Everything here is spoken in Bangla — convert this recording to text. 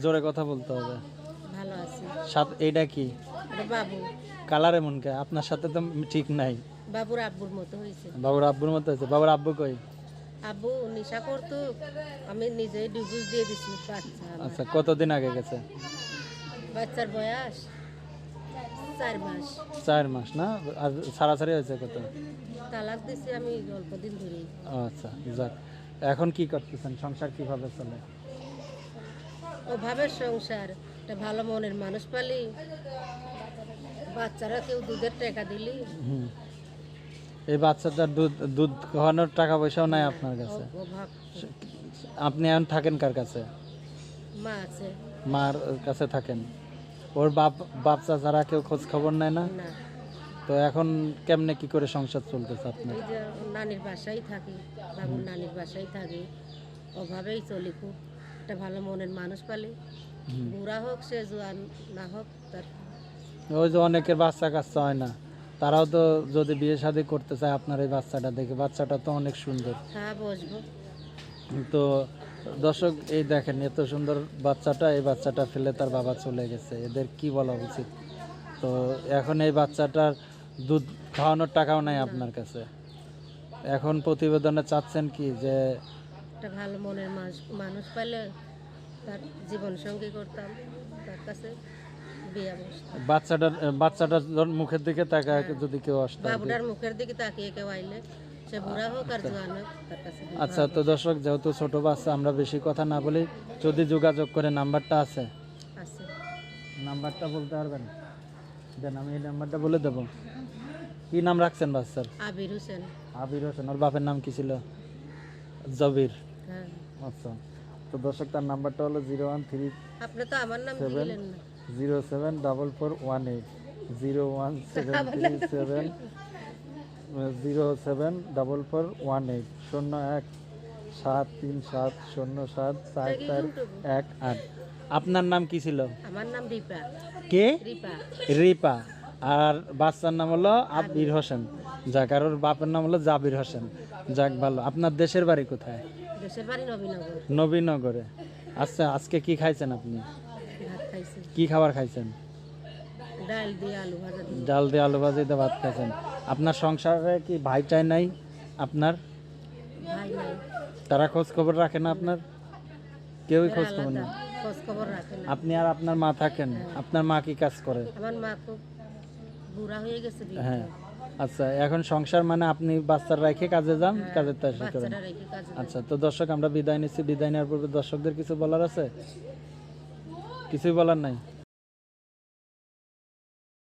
জোরে কথা বলতে হবে। ভালো আছি। সাত এইটা কি? এটা বাবু। কালার এমন কে? আপনার সাথে তো ঠিক নাই। বাবুর আব্বুর মতো হয়েছে। বাবুর আব্বুর মতো আছে বাবুর আব্বু কই? আব্বু নেশা করতো। আমি নিজেই ডিভোর্স দিয়ে দিছি। বাচ্চা আমার। আচ্ছা কতদিন আগে গেছে? বাচ্চার বয়স চার মাস। চার মাস না? আর সারাসারি হয়েছে কত? তালাক দিছি আমি অল্প দিন ধরেই। আচ্ছা যাক। এখন কি করতেছেন? সংসার কীভাবে চলে? অভাবের সংসার একটা ভালো মনের মানুষ পালি। বাচ্চারা কেউ দুধের টাকা দিলি। এই বাচ্চাটার দুধ দুধ খাওয়ানোর টাকা পয়সাও নাই আপনার কাছে? আপনি এখন থাকেন কার কাছে? মা আছে। মার কাছে থাকেন? ওর বাপ বাচ্চা ছাড়া কেউ খোঁজ খবর নেয় না? তো এখন কেমনে কি করে সংসার চলতেছে আপনার? নানির বাসায় থাকি বাবুর নানির বাসায় থাকি। অভাবেই চলি খুব। একটা ভালো মনের মানুষ পালি। বুড়া হোক সে জোয়ান না হোক তার ওই যে অনেকের বাচ্চা কাচ্চা হয় না। তারাও তো যদি বিয়ে শাদী করতে চায় আপনার এই বাচ্চাটা দেখে বাচ্চাটা তো অনেক সুন্দর। হ্যাঁ বসবো। তো দর্শক এই দেখেন এত সুন্দর বাচ্চাটা এই বাচ্চাটা ফেলে তার বাবা চলে গেছে। এদের কি বলা উচিত? তো এখন এই বাচ্চাটার দুধ খাওয়ানোর টাকাও নাই আপনার কাছে। এখন প্রতিবেদনে চাচ্ছেন কি যে একটা ভালো মনের মানুষ মানুষ পাইলে তার জীবন সঙ্গী করতাম তার কাছে বিয়ে বসতাম বাচ্চাটার বাচ্চাটার মুখের দিকে তাকা যদি কেউ আসতে বাবুটার মুখের দিকে তাকিয়ে কেউ আইলে বিয়ে আচ্ছা তো দর্শক যেহেতু ছোট বাচ্চা আমরা বেশি কথা না বলি যদি যোগাযোগ করে নাম্বারটা আছে? আছে। নাম্বারটা বলতে পারবেন? দেন আমি এই নাম্বারটা বলে দেবো। কি নাম রাখছেন বাচ্চার? আবির হোসেন। আবির হোসেন ওর বাপের নাম কি ছিল? জবির। হ্যাঁ। আচ্ছা। তো দর্শক তার নাম্বারটা হলো জিরো ওয়ান থ্রি আপনি তো আমার নাম Seven. দিলেন না। Zero seven double four one eight. Zero one seven three seven zero seven double four one eight. শূন্য এক সাত তিন সাত শূন্য সাত চার চার এক আট। আপনার নাম কি ছিল? আমার নাম রিপা। কে? রিপা। রিপা। আর বাচ্চার নাম হলো আবির হোসেন। যাক আর ওর বাপের নাম হলো জাবির হোসেন। যাক ভালো। আপনার দেশের বাড়ি কোথায়? দেশের বাড়ি নবীনগর। নবীনগরে। আচ্ছা আজকে কি খাইছেন আপনি? কি খাবার খাইছেন? ডাল দিয়ে আলু ভাজা দিয়ে। ডাল দিয়ে আলু ভাজি দিয়ে ভাত খাইছেন। আপনার সংসারে কি ভাই চাই নাই? আপনার? তারা খোঁজ খবর রাখে না আপনার? কেউই খোঁজ খবর নেই? খোঁজ খবর না। আপনি আর আপনার মা থাকেন। আপনার মা কি কাজ করে? আমার মা খুব বুড়া হয়ে গেছে হ্যাঁ। আচ্ছা এখন সংসার মানে আপনি বাচ্চার রেখে কাজে যান কাজের তাসি করেন। আচ্ছা তো দর্শক আমরা বিদায় নিচ্ছি। বিদায় নেওয়ার পূর্বে দর্শকদের কিছু বলার আছে? কিছুই বলার নাই?